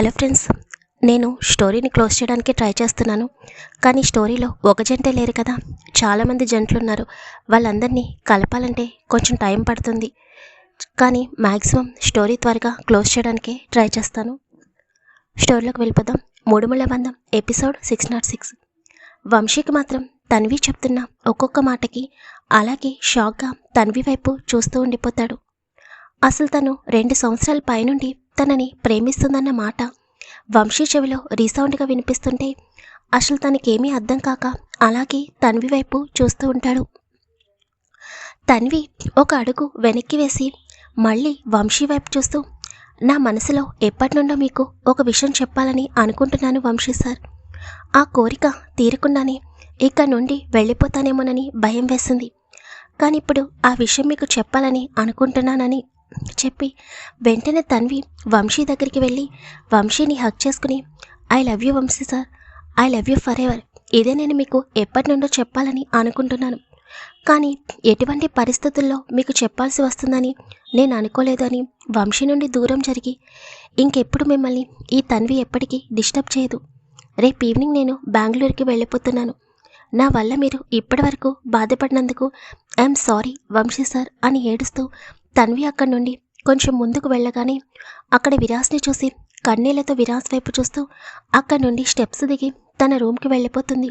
Hello friends నేను స్టోరీని close చేయడానికి ట్రై చేస్తున్నాను. కానీ స్టోరీలో ఒక జంటే లేరు కదా. చాలామంది జంటలు ఉన్నారు. వాళ్ళందరినీ కలపాలంటే కొంచెం టైం పడుతుంది. కానీ మ్యాక్సిమం స్టోరీ త్వరగా క్లోజ్ చేయడానికి ట్రై చేస్తాను. స్టోరీలోకి వెళ్ళిపోదాం. మూడుముళ్ళ బంధం ఎపిసోడ్ సిక్స్ నాట్ సిక్స్. వంశీకి మాత్రం తన్వి చెప్తున్న ఒక్కొక్క మాటకి అలాగే షాక్గా తన్వి వైపు చూస్తూ ఉండిపోతాడు. అసలు తను రెండు సంవత్సరాల పైనుండి తనని ప్రేమిస్తుందన్న మాట వంశీ చెవిలో రీసౌండ్గా వినిపిస్తుంటే అసలు తనకేమీ అర్థం కాక అలాగే తన్వి వైపు చూస్తూ ఉంటాడు. తన్వి ఒక అడుగు వెనక్కి వేసి మళ్ళీ వంశీ వైపు చూస్తూ నా మనసులో ఎప్పటి నుండో మీకు ఒక విషయం చెప్పాలని అనుకుంటున్నాను వంశీ సార్. ఆ కోరిక తీరకుండానే ఇక్కడ నుండి వెళ్ళిపోతానేమోనని భయం వేసింది. కానీ ఇప్పుడు ఆ విషయం మీకు చెప్పాలని అనుకుంటున్నానని చెప్పి వెంటనే తన్వి వంశీ దగ్గరికి వెళ్ళి వంశీని హక్ చేసుకుని I love you Vamsi sir I love you forever ఇదే నేను మీకు ఎప్పటి నుండో చెప్పాలని అనుకుంటున్నాను. కానీ ఎటువంటి పరిస్థితుల్లో మీకు చెప్పాల్సి వస్తుందని నేను అనుకోలేదని వంశీ నుండి దూరం జరిగి ఇంకెప్పుడు మిమ్మల్ని ఈ తన్వి ఎప్పటికీ డిస్టర్బ్ చేయదు. రేపు ఈవినింగ్ నేను బెంగళూరుకి వెళ్ళిపోతున్నాను. నా వల్ల మీరు ఇప్పటివరకు బాధపడినందుకు ఐఎమ్ సారీ వంశీ సార్ అని ఏడుస్తూ తన్వి అక్కడి నుండి కొంచెం ముందుకు వెళ్ళగానే అక్కడ విరాస్ని చూసి కన్నీళ్ళతో విరాస్ వైపు చూస్తూ అక్కడి నుండి స్టెప్స్ దిగి తన రూమ్కి వెళ్ళిపోతుంది.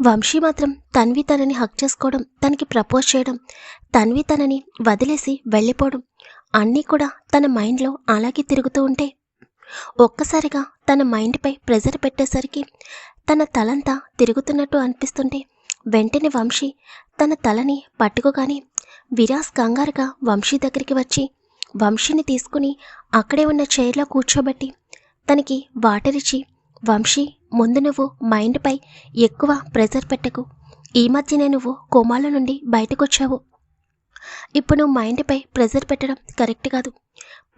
వంశీ మాత్రం తన్వి తనని హక్ చేసుకోవడం తనకి ప్రపోజ్ చేయడం తన్వి తనని వదిలేసి వెళ్ళిపోవడం అన్నీ కూడా తన మైండ్లో అలాగే తిరుగుతూ ఉంటే ఒక్కసారిగా తన మైండ్పై ప్రెజర్ పెట్టేసరికి తన తలంతా తిరుగుతున్నట్టు అనిపిస్తుంటే వెంటనే వంశీ తన తలని పట్టుకోగానే విరాస్ కంగారుగా వంశీ దగ్గరికి వచ్చి వంశీని తీసుకుని అక్కడే ఉన్న చైర్లో కూర్చోబెట్టి తనకి వాటర్ ఇచ్చి వంశీ ముందు నువ్వు మైండ్పై ఎక్కువ ప్రెజర్ పెట్టకు. ఈ మధ్యనే నువ్వు కోమాల నుండి బయటకొచ్చావు. ఇప్పుడు నువ్వు మైండ్పై ప్రెజర్ పెట్టడం కరెక్ట్ కాదు.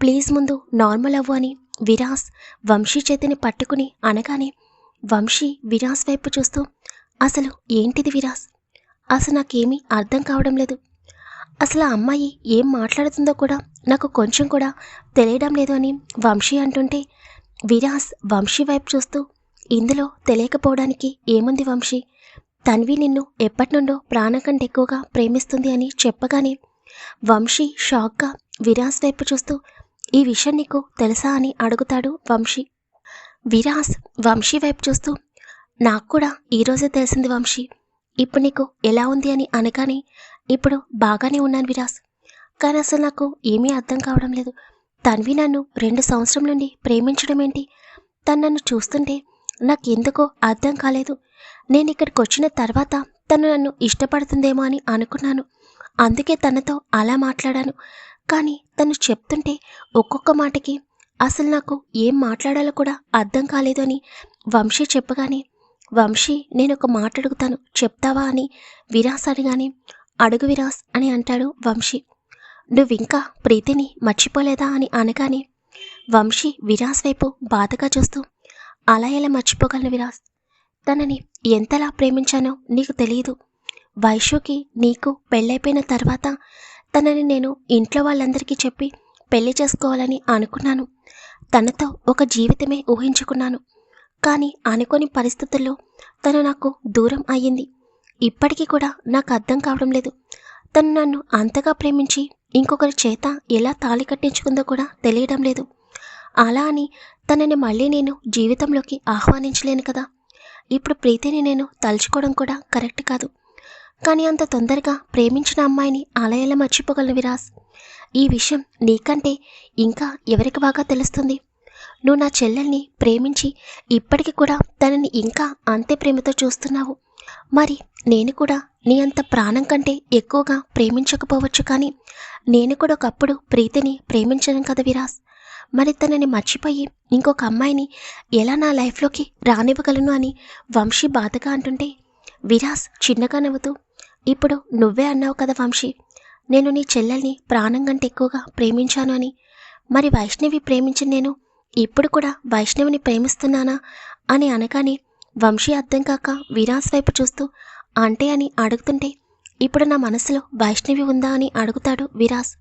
ప్లీజ్ ముందు నార్మల్ అవ్వు అని విరాస్ వంశీ చేతిని పట్టుకుని అనగానే వంశీ విరాస్ వైపు చూస్తూ అసలు ఏంటిది విరాస్? అసలు నాకేమీ అర్థం కావడం లేదు. అసలు ఆ అమ్మాయి ఏం మాట్లాడుతుందో కూడా నాకు కొంచెం కూడా తెలియడం లేదు అని వంశీ అంటుంటే విరాస్ వంశీ వైపు చూస్తూ ఇందులో తెలియకపోవడానికి ఏముంది వంశీ? తన్వి నిన్ను ఎప్పటి నుండో ప్రాణం కంటే ఎక్కువగా ప్రేమిస్తుంది అని చెప్పగానే వంశీ షాక్గా విరాస్ వైపు చూస్తూ ఈ విషయం నీకు తెలుసా అని అడుగుతాడు వంశీ. విరాస్ వంశీ వైపు చూస్తూ నాకు కూడా ఈరోజే తెలిసింది వంశీ. ఇప్పుడు నీకు ఎలా ఉంది అని అనగానే ఇప్పుడు బాగానే ఉన్నాను విరాస్. కానీ అసలు నాకు ఏమీ అర్థం కావడం లేదు. తన్వి నన్ను రెండు సంవత్సరం నుండి ప్రేమించడం ఏంటి? తను నన్ను చూస్తుంటే నాకు ఎందుకో అర్థం కాలేదు. నేను ఇక్కడికి వచ్చిన తర్వాత తను నన్ను ఇష్టపడుతుందేమో అని అనుకున్నాను. అందుకే తనతో అలా మాట్లాడాను. కానీ తను చెప్తుంటే ఒక్కొక్క మాటకి అసలు నాకు ఏం మాట్లాడాలో కూడా అర్థం కాలేదు అని వంశీ చెప్పగానే వంశీ నేను ఒక మాట అడుగుతాను చెప్తావా అని విరాస్ అడిగాని. అడుగు విరాస్ అని అంటాడు వంశీ. నువ్వింకా ప్రీతిని మర్చిపోలేదా అని అనగానే. వంశీ విరాస్ వైపు బాధగా చూస్తూ అలా ఎలా మర్చిపోగలను విరాస్? తనని ఎంతలా ప్రేమించానో నీకు తెలియదు వైశుకి నీకు పెళ్ళైపోయిన తర్వాత తనని నేను ఇంట్లో వాళ్ళందరికీ చెప్పి పెళ్ళి చేసుకోవాలని అనుకున్నాను. తనతో ఒక జీవితమే ఊహించుకున్నాను. కానీ అనుకోని పరిస్థితుల్లో తను నాకు దూరం అయ్యింది. ఇప్పటికీ కూడా నాకు అర్థం కావడం లేదు. తను నన్ను అంతగా ప్రేమించి ఇంకొకరి చేత ఎలా తాళి కట్టించుకుందో కూడా తెలియడం లేదు. అలా అని తనని మళ్ళీ నేను జీవితంలోకి ఆహ్వానించలేను కదా. ఇప్పుడు ప్రీతిని నేను తలుచుకోవడం కూడా కరెక్ట్ కాదు. కానీ అంత తొందరగా ప్రేమించిన అమ్మాయిని అలా ఎలా మర్చిపోగలను విరాస్. ఈ విషయం నీకంటే ఇంకా ఎవరికి బాగా తెలుస్తుంది? నువ్వు నా చెల్లెల్ని ప్రేమించి ఇప్పటికి కూడా తనని ఇంకా అంతే ప్రేమతో చూస్తున్నావు. మరి నేను కూడా నీ అంత ప్రాణం కంటే ఎక్కువగా ప్రేమించకపోవచ్చు కానీ నేను కూడా ఒకప్పుడు ప్రీతిని ప్రేమించను కదా విరాస్. మరి తనని మర్చిపోయి ఇంకొక అమ్మాయిని ఎలా నా లైఫ్లోకి రానివ్వగలను అని వంశీ బాధగా అంటుంటే విరాస్ చిన్నగా నవ్వుతూ ఇప్పుడు నువ్వే అన్నావు కదా వంశీ నేను నీ చెల్లెల్ని ప్రాణం కంటే ఎక్కువగా ప్రేమించాను అని. మరి వైష్ణవి ప్రేమించిన నేను ఇప్పుడు కూడా వైష్ణవిని ప్రేమిస్తున్నానా అని అనగానే వంశీ అర్థం కాక విరాస్ వైపు చూస్తూ అంటే అని అడుగుతుంటే ఇప్పుడు నా మనసులో వైష్ణవి ఉందా అని అడుగుతాడు విరాస్.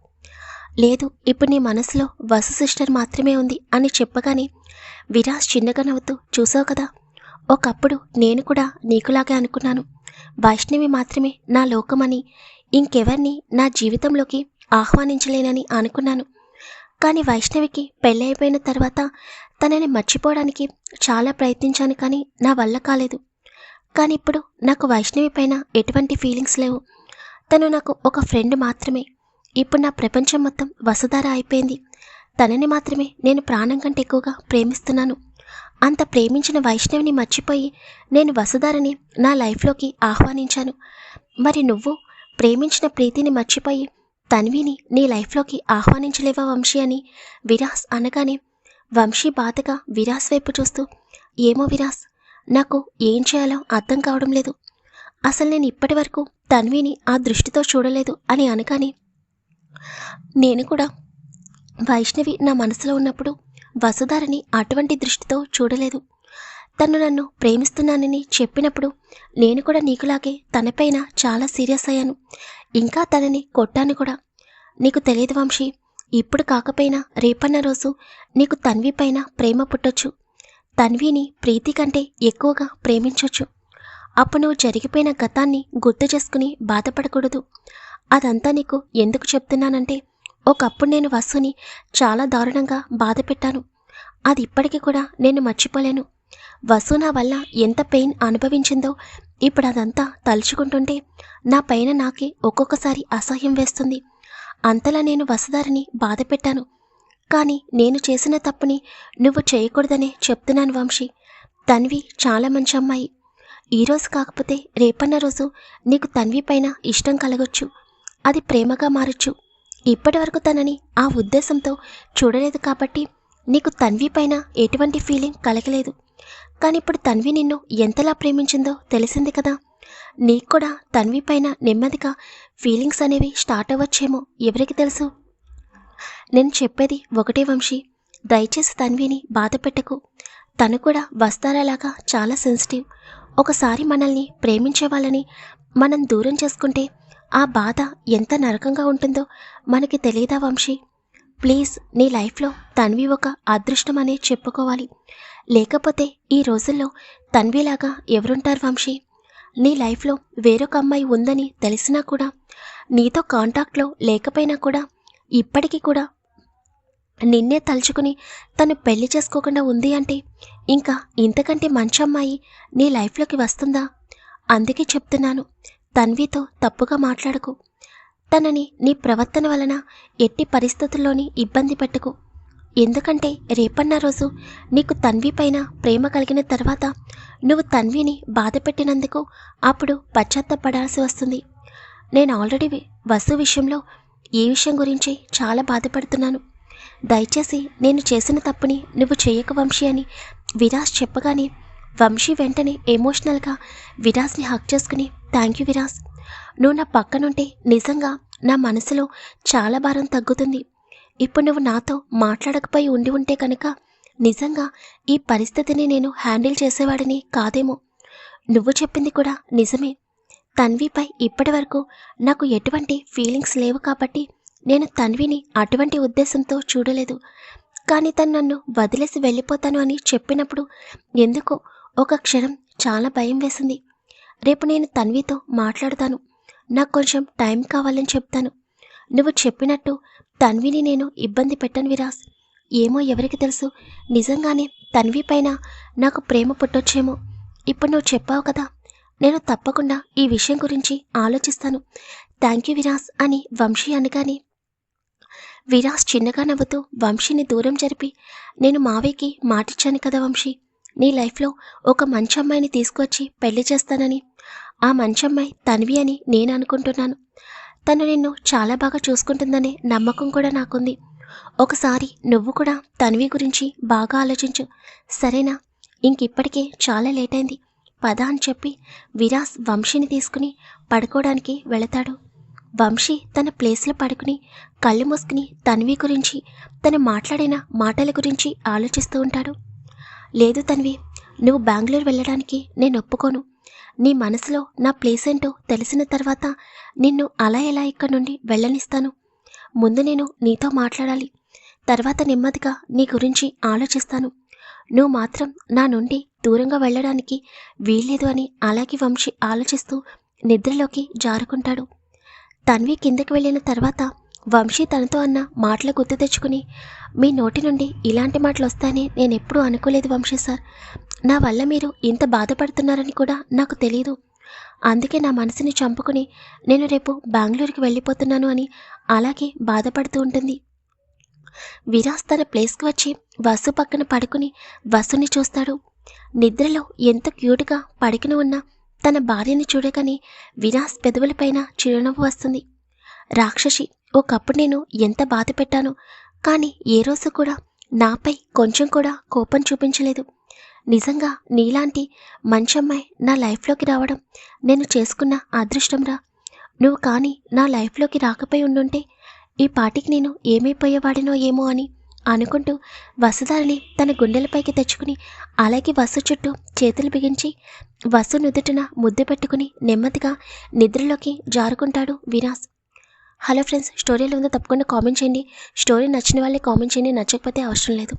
లేదు ఇప్పుడు నీ మనసులో వసు సిస్టర్ మాత్రమే ఉంది అని చెప్పగానే విరాజ్ చిన్నగా నవ్వుతూ చూసావు కదా ఒకప్పుడు నేను కూడా నీకులాగే అనుకున్నాను. వైష్ణవి మాత్రమే నా లోకమని ఇంకెవరిని నా జీవితంలోకి ఆహ్వానించలేనని అనుకున్నాను. కానీ వైష్ణవికి పెళ్ళైపోయిన తర్వాత తనని మర్చిపోవడానికి చాలా ప్రయత్నించాను కానీ నా వల్ల కాలేదు. కానీ ఇప్పుడు నాకు వైష్ణవి పైన ఎటువంటి ఫీలింగ్స్ లేవు. తను నాకు ఒక ఫ్రెండ్ మాత్రమే. ఇప్పుడు నా ప్రపంచం మొత్తం వసుధార అయిపోయింది. తనని మాత్రమే నేను ప్రాణం కంటే ఎక్కువగా ప్రేమిస్తున్నాను. అంత ప్రేమించిన వైష్ణవిని మర్చిపోయి నేను వసుధారని నా లైఫ్లోకి ఆహ్వానించాను. మరి నువ్వు ప్రేమించిన ప్రీతిని మర్చిపోయి తన్విని నీ లైఫ్లోకి ఆహ్వానించలేవా వంశీ అని విరాస్ అనగానే వంశీ బాధగా విరాస్ వైపు చూస్తూ ఏమో విరాస్ నాకు ఏం చేయాలో అర్థం కావడం లేదు. అసలు నేను ఇప్పటి వరకు తన్విని ఆ దృష్టితో చూడలేదు అని అనగానే నేను కూడా వైష్ణవి నా మనసులో ఉన్నప్పుడు వసుధారని అటువంటి దృష్టితో చూడలేదు. తను నన్ను ప్రేమిస్తున్నానని చెప్పినప్పుడు నేను కూడా నీకులాగే తనపైన చాలా సీరియస్ అయ్యాను. ఇంకా తనని కొట్టాను కూడా. నీకు తెలియదు వంశీ ఇప్పుడు కాకపోయినా రేపన్న రోజు నీకు తన్వి పైన ప్రేమ పుట్టొచ్చు. తన్విని ప్రీతి కంటే ఎక్కువగా ప్రేమించొచ్చు. అప్పుడు నువ్వు జరిగిపోయిన గతాన్ని గుర్తు చేసుకుని బాధపడకూడదు. అదంతా నీకు ఎందుకు చెప్తున్నానంటే ఒకప్పుడు నేను వసుని చాలా దారుణంగా బాధ పెట్టాను అది ఇప్పటికీ కూడా నేను మర్చిపోలేను. వసు నా వల్ల ఎంత పెయిన్ అనుభవించిందో ఇప్పుడు అదంతా తలుచుకుంటుంటే నా పైన నాకే ఒక్కొక్కసారి అసహ్యం వేస్తుంది. అంతలా నేను వసుదారిని బాధ పెట్టాను కానీ నేను చేసిన తప్పుని నువ్వు చేయకూడదనే చెప్తున్నాను వంశీ. తన్వి చాలా మంచి అమ్మాయి. ఈరోజు కాకపోతే రేపన్న రోజు నీకు తన్వి పైన ఇష్టం కలగొచ్చు. అది ప్రేమగా మారొచ్చు. ఇప్పటి వరకు తనని ఆ ఉద్దేశంతో చూడలేదు కాబట్టి నీకు తన్వి పైన ఎటువంటి ఫీలింగ్ కలగలేదు. కానీ ఇప్పుడు తన్వి నిన్ను ఎంతలా ప్రేమించిందో తెలిసింది కదా. నీకు కూడా తన్వి పైన నెమ్మదిగా ఫీలింగ్స్ అనేవి స్టార్ట్ అవ్వచ్చేమో ఎవరికి తెలుసు? నేను చెప్పేది ఒకటే వంశీ. దయచేసి తన్విని బాధ పెట్టకు. తను కూడా వస్తారలాగా చాలా సెన్సిటివ్. ఒకసారి మనల్ని ప్రేమించే వాళ్ళని మనం దూరం చేసుకుంటే ఆ బాధ ఎంత నరకంగా ఉంటుందో మనకి తెలియదా వంశీ? ప్లీజ్ నీ లైఫ్లో తన్వి ఒక అదృష్టం అనే చెప్పుకోవాలి. లేకపోతే ఈ రోజుల్లో తన్విలాగా ఎవరుంటారు వంశీ? నీ లైఫ్లో వేరొక అమ్మాయి ఉందని తెలిసినా కూడా నీతో కాంటాక్ట్లో లేకపోయినా కూడా ఇప్పటికీ కూడా నిన్నే తలుచుకుని తను పెళ్ళి చేసుకోకుండా ఉంది అంటే ఇంకా ఇంతకంటే మంచి అమ్మాయి నీ లైఫ్లోకి వస్తుందా? అందుకే చెప్తున్నాను తన్వితో తప్పుగా మాట్లాడకు. తనని నీ ప్రవర్తన వలన ఎట్టి పరిస్థితుల్లోని ఇబ్బంది పెట్టకు. ఎందుకంటే రేపన్న రోజు నీకు తన్వి పైన ప్రేమ కలిగిన తర్వాత నువ్వు తన్విని బాధ పెట్టినందుకు అప్పుడు పశ్చాత్తపడాల్సి వస్తుంది. నేను ఆల్రెడీ వసు విషయంలో ఈ విషయం గురించి చాలా బాధపడుతున్నాను. దయచేసి నేను చేసిన తప్పుని నువ్వు చేయక వంశీ అని విరాజ్ చెప్పగానే వంశీ వెంటనే ఎమోషనల్గా విరాజ్ని హక్ చేసుకుని థ్యాంక్ యూ విరాజ్. నువ్వు నా పక్కనుంటే నిజంగా నా మనసులో చాలా భారం తగ్గుతుంది. ఇప్పుడు నువ్వు నాతో మాట్లాడకపోయి ఉండి ఉంటే కనుక నిజంగా ఈ పరిస్థితిని నేను హ్యాండిల్ చేసేవాడిని కాదేమో. నువ్వు చెప్పింది కూడా నిజమే. తన్విపై ఇప్పటి వరకు నాకు ఎటువంటి ఫీలింగ్స్ లేవు కాబట్టి నేను తన్విని అటువంటి ఉద్దేశంతో చూడలేదు. కానీ తను నన్ను వదిలేసి వెళ్ళిపోతాను అని చెప్పినప్పుడు ఎందుకో ఒక క్షణం చాలా భయం వేసింది. రేపు నేను తన్వితో మాట్లాడతాను. నాకు కొంచెం టైం కావాలని చెప్తాను. నువ్వు చెప్పినట్టు తన్విని నేను ఇబ్బంది పెట్టను విరాస్ ఏమో ఎవరికి తెలుసు. నిజంగానే తన్వి పైన నాకు ప్రేమ పుట్టొచ్చేమో. ఇప్పుడు నువ్వు చెప్పావు కదా. నేను తప్పకుండా ఈ విషయం గురించి ఆలోచిస్తాను. థ్యాంక్ యూ విరాస్ అని వంశీ అనగానే విరాస్ చిన్నగా నవ్వుతూ వంశీని దూరం జరిపి నేను మావయ్యకి మాటిచ్చాను కదా వంశీ. నీ లైఫ్లో ఒక మంచి అమ్మాయిని తీసుకొచ్చి పెళ్ళి చేస్తానని. ఆ మంచి అమ్మాయి తన్వి అని నేను అనుకుంటున్నాను. తను నిన్ను చాలా బాగా చూసుకుంటుందనే నమ్మకం కూడా నాకుంది. ఒకసారి నువ్వు కూడా తన్వి గురించి బాగా ఆలోచించు. సరేనా? ఇంకిప్పటికే చాలా లేట్ అయింది. పద అని చెప్పి విరాస్ వంశీని తీసుకుని పడుకోవడానికి వెళతాడు. వంశీ తన ప్లేస్లో పడుకుని కళ్ళు మూసుకుని తన్వి గురించి తను మాట్లాడిన మాటల గురించి ఆలోచిస్తూ ఉంటాడు. లేదు తన్వి నువ్వు బెంగళూరు వెళ్ళడానికి నేను ఒప్పుకోను. నీ మనసులో నా ప్లేస్ ఏంటో తెలిసిన తర్వాత నిన్ను అలా ఎలా ఇక్కడి నుండి వెళ్ళనిస్తాను? ముందు నేను నీతో మాట్లాడాలి. తర్వాత నెమ్మదిగా నీ గురించి ఆలోచిస్తాను. నువ్వు మాత్రం నా నుండి దూరంగా వెళ్ళడానికి వీల్లేదు అని అలాగే వంశీ ఆలోచిస్తూ నిద్రలోకి జారుకుంటాడు. తన్వి కిందకి వెళ్ళిన తర్వాత వంశీ తనతో అన్న మాటలు గుర్తు తెచ్చుకుని మీ నోటి నుండి ఇలాంటి మాటలు వస్తాయని నేను ఎప్పుడూ అనుకోలేదు వంశీ సార్. నా వల్ల మీరు ఇంత బాధపడుతున్నారని కూడా నాకు తెలియదు అందుకే నా మనసుని చంపుకుని నేను రేపు బెంగళూరుకి వెళ్ళిపోతున్నాను అని అలాగే బాధపడుతూ ఉంటుంది. విరాస్ తన ప్లేస్కి వచ్చి వసు పక్కన పడుకుని వసుని చూస్తాడు. నిద్రలో ఎంత క్యూట్గా పడుకుని ఉన్న తన భార్యని చూడగానే విరాస్ పెదవులపైన చిరునవ్వు వస్తుంది. రాక్షసి ఒకప్పుడు నేను ఎంత బాధ పెట్టాను కానీ ఏ రోజు కూడా నాపై కొంచెం కూడా కోపం చూపించలేదు. నిజంగా నీలాంటి మంచి అమ్మాయి నా లైఫ్లోకి రావడం నేను చేసుకున్న అదృష్టంరా నువ్వు కానీ నా లైఫ్లోకి రాకపోయి ఉండుంటే ఈ పాటికి నేను ఏమైపోయేవాడినో ఏమో అని అనుకుంటూ వసుధారిని తన గుండెలపైకి తెచ్చుకుని అలాగే వసు చుట్టూ చేతులు బిగించి వసు నుదుటిన ముద్దు పెట్టుకుని నెమ్మదిగా నిద్రలోకి జారుకుంటాడు వినాస్. హలో ఫ్రెండ్స్ స్టోరీలో ఉందో తప్పకుండా కామెంట్ చేయండి. స్టోరీ నచ్చిన వాళ్ళే కామెంట్ చేయండి నచ్చకపోతే అవసరం లేదు.